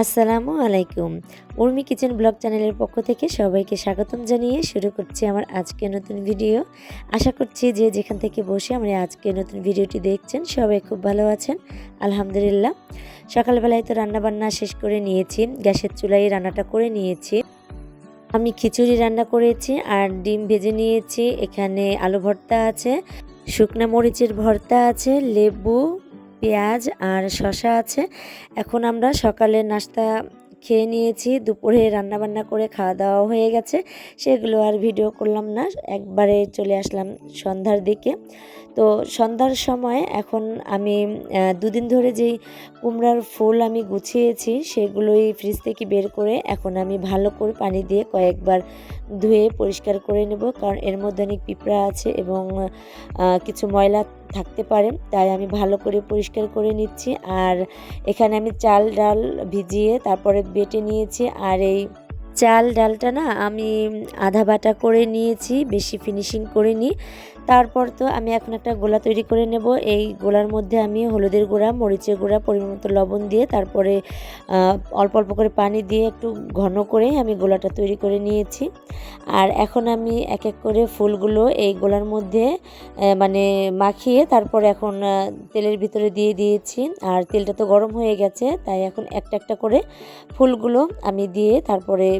আসসালামু আলাইকুম। Urmi kitchen blog চ্যানেলের পক্ষ থেকে সবাইকে স্বাগতম জানিয়ে শুরু করছি আমার আজকে নতুন ভিডিও। আশা করছি যে যেখান থেকে বসে আমরা আজকে নতুন ভিডিওটি দেখছেন, সবাই খুব ভালো আছেন। আলহামদুলিল্লাহ। সকালবেলায় তো রান্নাবান্না শেষ করে নিয়েছি, গ্যাসের চুলায় রান্নাটা করে নিয়েছি। আমি খিচুড়ি রান্না করেছি আর ডিম ভেজে নিয়েছি, এখানে আলু ভর্তা আছে, শুকনা মরিচের ভর্তা আছে, লেবু পেঁয়াজ আর শশা আছে। এখন আমরা সকালের নাস্তা খেয়ে নিয়েছি, দুপুরে রান্নাবান্না করে খাওয়া দাওয়া হয়ে গেছে। সেগুলো আর ভিডিও করলাম না, একবারে চলে আসলাম সন্ধ্যার দিকে। তো সন্ধ্যার সময় এখন আমি দুদিন ধরে যেই কুমড়ার ফুল আমি গুছিয়েছি সেগুলোই ফ্রিজ থেকে বের করে এখন আমি ভালো করে পানি দিয়ে কয়েকবার ধুয়ে পরিষ্কার করে নেব। কারণ এর মধ্যে অনেক পিঁপড়া আছে এবং কিছু ময়লা থাকতে পারে, তাই আমি ভালো করে পরিষ্কার করে নিচ্ছি। আর এখানে আমি চাল, ডাল ভিজিয়ে তারপরে বেটে নিয়েছি। আর এই চাল ডালটা না আমি আধা বাটা করে নিয়েছি, বেশি ফিনিশিং করে নিই তারপর তো আমি এখন একটা গোলা তৈরি করে নেব। এই গোলার মধ্যে আমি হলুদের গুঁড়া, মরিচের গুঁড়া, পরিমাণ মতো লবণ দিয়ে তারপরে অল্প অল্প করে পানি দিয়ে একটু ঘন করে আমি গোলাটা তৈরি করে নিয়েছি। আর এখন আমি এক এক করে ফুলগুলো এই গোলার মধ্যে মানে মাখিয়ে তারপর এখন তেলের ভিতরে দিয়ে দিয়েছি। আর তেলটা তো গরম হয়ে গেছে, তাই এখন একটা একটা করে ফুলগুলো আমি দিয়ে তারপরে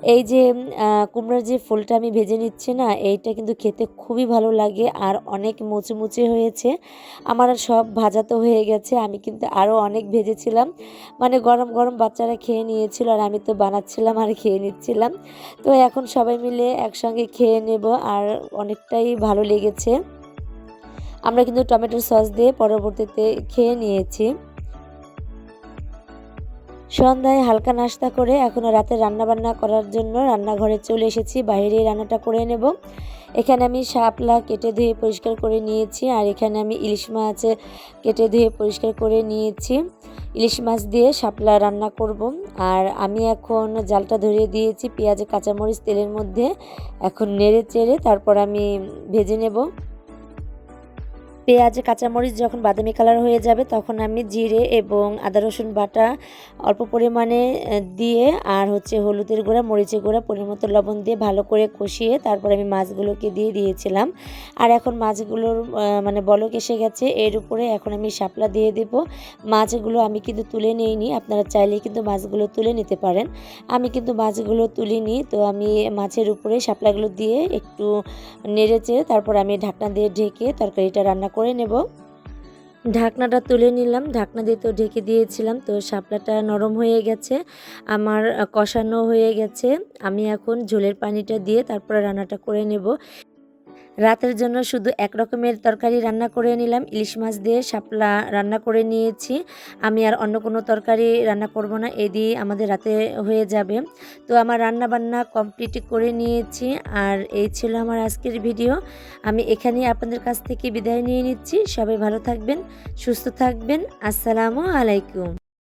এই যে কুমড়ার যে ফুলটা আমি ভেজে নিচ্ছি না, এইটা কিন্তু খেতে খুবই ভালো লাগে আর অনেক মুচে মুচে হয়েছে। আমার সব ভাজা তো হয়ে গেছে, আমি কিন্তু আরও অনেক ভেজেছিলাম। মানে গরম গরম বাচ্চারা খেয়ে নিয়েছিল আর আমি তো বানাচ্ছিলাম আর খেয়ে নিচ্ছিলাম। তো এখন সবাই মিলে একসঙ্গে খেয়ে নেব আর অনেকটাই ভালো লেগেছে। আমরা কিন্তু টমেটোর সস দিয়ে পরবর্তীতে খেয়ে নিয়েছি। সন্ধ্যায় হালকা নাস্তা করে এখন রাতে রান্না বান্না করার জন্য রান্নাঘরে চলে এসেছি। বাইরে রান্নাটা করে নেব। এখানে আমি শাপলা কেটে ধুয়ে পরিষ্কার করে নিয়েছি আর এখানে আমি ইলিশ মাছ কেটে ধুয়ে পরিষ্কার করে নিয়েছি। ইলিশ মাছ দিয়ে শাপলা রান্না করব। আর আমি এখন জালটা ধরিয়ে দিয়েছি পেঁয়াজ, কাঁচামরিচ, তেলের মধ্যে। এখন নেড়ে চেড়ে তারপর আমি ভেজে নেব। পেঁয়াজ, কাঁচামরিচ যখন বাদামি কালার হয়ে যাবে, তখন আমি জিরে এবং আদা, রসুন বাটা অল্প পরিমাণে দিয়ে আর হচ্ছে হলুদের গুঁড়া, মরিচের গুঁড়া, পরিমাণ মতো লবণ দিয়ে ভালো করে কষিয়ে তারপর আমি মাছগুলোকে দিয়ে দিয়েছিলাম। আর এখন মাছগুলোর মানে বলক এসে গেছে, এর উপরে এখন আমি শাপলা দিয়ে দেব। মাছগুলো আমি কিন্তু তুলে নিইনি, আপনারা চাইলে কিন্তু মাছগুলো তুলে নিতে পারেন। আমি কিন্তু মাছগুলো তুলিনি, তো আমি মাছের উপরে শাপলাগুলো দিয়ে একটু নেড়ে চেড়ে তারপর আমি ঢাকনা দিয়ে ঢেকে তরকারিটা রান্না করে নেব। ঢাকনাটা তুলে নিলাম। ঢাকনা দিয়ে তো ঢেকে দিয়েছিলাম, তো শাপলাটা নরম হয়ে গেছে, আমার কষানো হয়ে গেছে। আমি এখন ঝোলের পানিটা দিয়ে তারপরে রান্নাটা করে নেব। রাতের জন্য শুধু এক রকমের তরকারি রান্না করে নিলাম। ইলিশ মাছ দিয়ে শাপলা রান্না করে নিয়েছি। আমি আর অন্য কোনো তরকারি রান্না করব না এই দিয়ে আমাদের রাতে হয়ে যাবে। তো আমার রান্না বান্না কমপ্লিট করে নিয়েছি। আর এই ছিল আমার আজকের ভিডিও আমি এখানেই আপনাদের কাছ থেকে বিদায় নিয়ে নিচ্ছি। সবাই ভালো থাকবেন, সুস্থ থাকবেন। আসসালামু আলাইকুম।